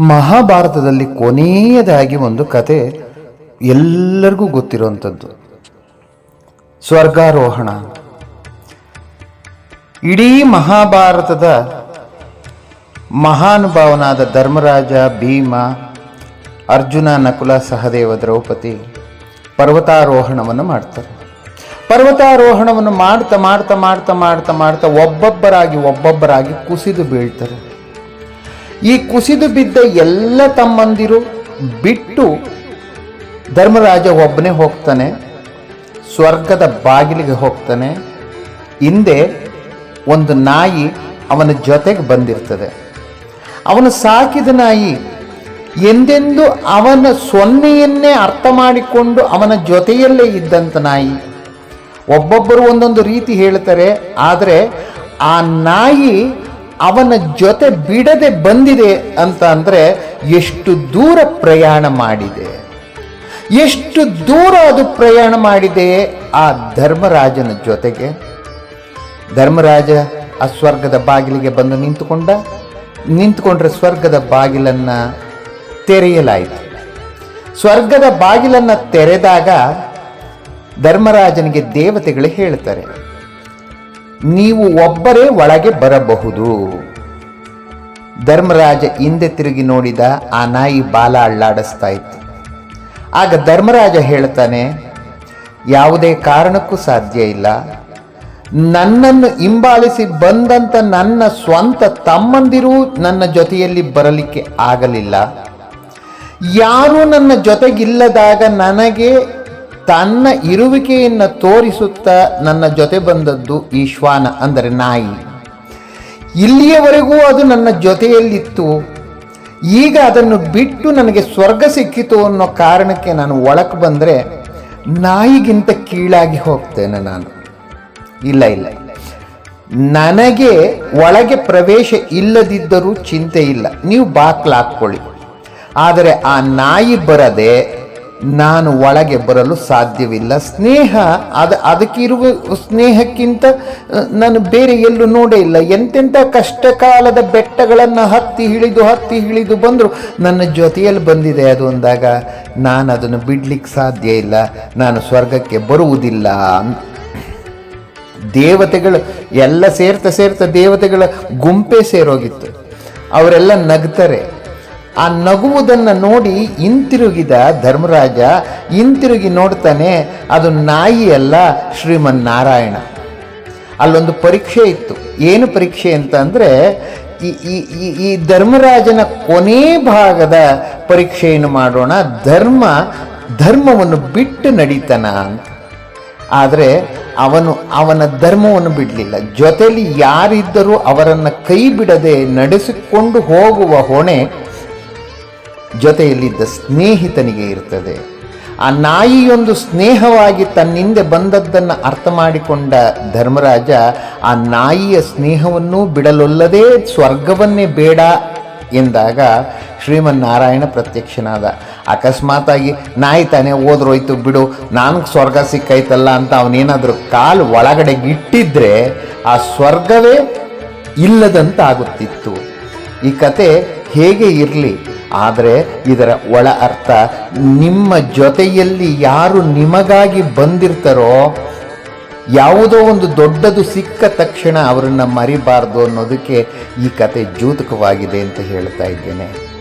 ಮಹಾಭಾರತದಲ್ಲಿ ಕೊನೆಯದಾಗಿ ಒಂದು ಕತೆ ಎಲ್ಲರಿಗೂ ಗೊತ್ತಿರುವಂಥದ್ದು. ಸ್ವರ್ಗಾರೋಹಣ. ಇಡೀ ಮಹಾಭಾರತದ ಮಹಾನುಭಾವನಾದ ಧರ್ಮರಾಜ, ಭೀಮ, ಅರ್ಜುನ, ನಕುಲ, ಸಹದೇವ, ದ್ರೌಪದಿ ಪರ್ವತಾರೋಹಣವನ್ನು ಮಾಡ್ತಾರೆ. ಪರ್ವತಾರೋಹಣವನ್ನು ಮಾಡ್ತಾ ಮಾಡ್ತಾ ಮಾಡ್ತಾ ಮಾಡ್ತಾ ಮಾಡ್ತಾ ಒಬ್ಬೊಬ್ಬರಾಗಿ ಒಬ್ಬೊಬ್ಬರಾಗಿ ಕುಸಿದು ಬೀಳ್ತಾರೆ. ಈ ಕುಸಿದು ಬಿದ್ದ ಎಲ್ಲ ತಮ್ಮಂದಿರು ಬಿಟ್ಟು ಧರ್ಮರಾಜ ಒಬ್ಬನೇ ಹೋಗ್ತಾನೆ, ಸ್ವರ್ಗದ ಬಾಗಿಲಿಗೆ ಹೋಗ್ತಾನೆ. ಹಿಂದೆ ಒಂದು ನಾಯಿ ಅವನ ಜೊತೆಗೆ ಬಂದಿರ್ತದೆ. ಅವನು ಸಾಕಿದ ನಾಯಿ ಎಂದೆಂದು ಅವನ ಸೊನ್ನೆಯನ್ನೇ ಅರ್ಥ ಮಾಡಿಕೊಂಡು ಅವನ ಜೊತೆಯಲ್ಲೇ ಇದ್ದಂಥ ನಾಯಿ. ಒಬ್ಬೊಬ್ಬರು ಒಂದೊಂದು ರೀತಿ ಹೇಳ್ತಾರೆ, ಆದರೆ ಆ ನಾಯಿ ಅವನ ಜೊತೆ ಬಿಡದೆ ಬಂದಿದೆ ಅಂತ ಅಂದರೆ ಎಷ್ಟು ದೂರ ಪ್ರಯಾಣ ಮಾಡಿದೆ. ಎಷ್ಟು ದೂರ ಅದು ಪ್ರಯಾಣ ಮಾಡಿದೆ ಆ ಧರ್ಮರಾಜನ ಜೊತೆಗೆ. ಧರ್ಮರಾಜ ಆ ಸ್ವರ್ಗದ ಬಾಗಿಲಿಗೆ ಬಂದು ನಿಂತುಕೊಂಡ. ನಿಂತುಕೊಂಡ್ರೆ ಸ್ವರ್ಗದ ಬಾಗಿಲನ್ನು ತೆರೆಯಲಾಯಿತು. ಸ್ವರ್ಗದ ಬಾಗಿಲನ್ನು ತೆರೆದಾಗ ಧರ್ಮರಾಜನಿಗೆ ದೇವತೆಗಳು ಹೇಳ್ತಾರೆ. ನೀವು ಒಬ್ಬರೇ ಒಳಗೆ ಬರಬಹುದು. ಧರ್ಮರಾಜ ಹಿಂದೆ ತಿರುಗಿ ನೋಡಿದ ಆ ನಾಯಿ ಬಾಲ ಅಳ್ಳಾಡಿಸ್ತಾ ಇತ್ತು. ಆಗ ಧರ್ಮರಾಜ ಹೇಳ್ತಾನೆ, ಯಾವುದೇ ಕಾರಣಕ್ಕೂ ಸಾಧ್ಯ ಇಲ್ಲ. ನನ್ನನ್ನು ಹಿಂಬಾಲಿಸಿ ಬಂದಂತ ನನ್ನ ಸ್ವಂತ ತಮ್ಮಂದಿರು ನನ್ನ ಜೊತೆಯಲ್ಲಿ ಬರಲಿಕ್ಕೆ ಆಗಲಿಲ್ಲ. ಯಾರು ನನ್ನ ಜೊತೆಗಿಲ್ಲದಾಗ ನನಗೆ ತನ್ನ ಇರುವಿಕೆಯನ್ನು ತೋರಿಸುತ್ತಾ ನನ್ನ ಜೊತೆ ಬಂದದ್ದು ಈ ಶ್ವಾನ ಅಂದರೆ ನಾಯಿ. ಇಲ್ಲಿಯವರೆಗೂ ಅದು ನನ್ನ ಜೊತೆಯಲ್ಲಿತ್ತು. ಈಗ ಅದನ್ನು ಬಿಟ್ಟು ನನಗೆ ಸ್ವರ್ಗ ಸಿಕ್ಕಿತು ಅನ್ನೋ ಕಾರಣಕ್ಕೆ ನಾನು ಒಳಕ್ಕೆ ಬಂದರೆ ನಾಯಿಗಿಂತ ಕೀಳಾಗಿ ಹೋಗ್ತೇನೆ ನಾನು. ಇಲ್ಲ ಇಲ್ಲ. ನನಗೆ ಒಳಗೆ ಪ್ರವೇಶ ಇಲ್ಲದಿದ್ದರೂ ಚಿಂತೆ ಇಲ್ಲ. ನೀವು ಬಾಕ್ಲಾಕ್ಕೊಳ್ಳಿ. ಆದರೆ ಆ ನಾಯಿ ಬರದೆ ನಾನು ಒಳಗೆ ಬರಲು ಸಾಧ್ಯವಿಲ್ಲ. ಸ್ನೇಹ, ಅದು, ಅದಕ್ಕಿರುವ ಸ್ನೇಹಕ್ಕಿಂತ ನಾನು ಬೇರೆ ಎಲ್ಲೂ ನೋಡೇ ಇಲ್ಲ. ಎಂತೆಂಥ ಕಷ್ಟ ಕಾಲದ ಬೆಟ್ಟಗಳನ್ನು ಹತ್ತಿ ಇಳಿದು ಹತ್ತಿ ಇಳಿದು ಬಂದರೂ. ನನ್ನ ಜೊತೆಯಲ್ಲಿ ಬಂದಿದೆ ಅದು ಅಂದಾಗ, ನಾನು ಅದನ್ನು ಬಿಡ್ಲಿಕ್ಕೆ ಸಾಧ್ಯ ಇಲ್ಲ. ನಾನು ಸ್ವರ್ಗಕ್ಕೆ ಬರುವುದಿಲ್ಲ. ದೇವತೆಗಳು, ಎಲ್ಲ ಸೇರ್ತಾ ಸೇರ್ತಾ ದೇವತೆಗಳ ಗುಂಪೇ ಸೇರೋಗಿತ್ತು. ಅವರೆಲ್ಲ ನಗ್ತಾರೆ. ಆ ನಗುವುದನ್ನು ನೋಡಿ ಹಿಂತಿರುಗಿದ ಧರ್ಮರಾಜ ಹಿಂತಿರುಗಿ ನೋಡ್ತಾನೆ, ಅದು ನಾಯಿ ಅಲ್ಲ, ಶ್ರೀಮನ್ನಾರಾಯಣ. ಅಲ್ಲೊಂದು ಪರೀಕ್ಷೆ ಇತ್ತು. ಏನು ಪರೀಕ್ಷೆ ಅಂತ ಅಂದರೆ, ಈ ಈ, ಈ- ಈ ಧರ್ಮರಾಜನ ಕೊನೆ ಭಾಗದ ಪರೀಕ್ಷೆಯನ್ನು ಮಾಡೋಣ, ಧರ್ಮ, ಧರ್ಮವನ್ನು ಬಿಟ್ಟು ನಡೀತಾನ ಅಂತ. ಆದರೆ, ಅವನು, ಅವನ ಧರ್ಮವನ್ನು ಬಿಡಲಿಲ್ಲ. ಜೊತೆಯಲ್ಲಿ ಯಾರಿದ್ದರೂ ಅವರನ್ನು ಕೈ ಬಿಡದೆ ನಡೆಸಿಕೊಂಡು ಹೋಗುವ ಹೊಣೆ ಜೊತೆಯಲ್ಲಿದ್ದ ಸ್ನೇಹಿತನಿಗೆ ಇರ್ತದೆ. ಆ ನಾಯಿಯೊಂದು ಸ್ನೇಹವಾಗಿ ತನ್ನಿಂದೆ ಬಂದದ್ದನ್ನು ಅರ್ಥ ಮಾಡಿಕೊಂಡ ಧರ್ಮರಾಜ ಆ ನಾಯಿಯ ಸ್ನೇಹವನ್ನೂ ಬಿಡಲೊಲ್ಲದೆ ಸ್ವರ್ಗವನ್ನೇ ಬೇಡ ಎಂದಾಗ ಶ್ರೀಮನ್ನಾರಾಯಣ ಪ್ರತ್ಯಕ್ಷನಾದ. ಅಕಸ್ಮಾತಾಗಿ ನಾಯಿ ತಾನೇ ಓದ್ರೋಯ್ತು ಬಿಡು, ನನಗೆ ಸ್ವರ್ಗ ಸಿಕ್ಕೈತಲ್ಲ ಅಂತ ಅವನೇನಾದರೂ ಕಾಲು ಒಳಗಡೆ ಇಟ್ಟಿದ್ರೆ ಆ ಸ್ವರ್ಗವೇ ಇಲ್ಲದಂತಾಗುತ್ತಿತ್ತು. ಈ ಕತೆ ಹೇಗೆ ಇರಲಿ? ಆದರೆ ಇದರ ಒಳ ಅರ್ಥ ನಿಮ್ಮ ಜೊತೆಯಲ್ಲಿ ಯಾರು ನಿಮಗಾಗಿ ಬಂದಿರ್ತಾರೋ, ಯಾವುದೋ ಒಂದು ದೊಡ್ಡದು ಸಿಕ್ಕ ತಕ್ಷಣ ಅವರನ್ನು ಮರಿಬಾರ್ದು ಅನ್ನೋದಕ್ಕೆ ಈ ಕತೆ ಜೂತಕವಾಗಿದೆ ಅಂತ ಹೇಳ್ತಾ ಇದ್ದೇನೆ.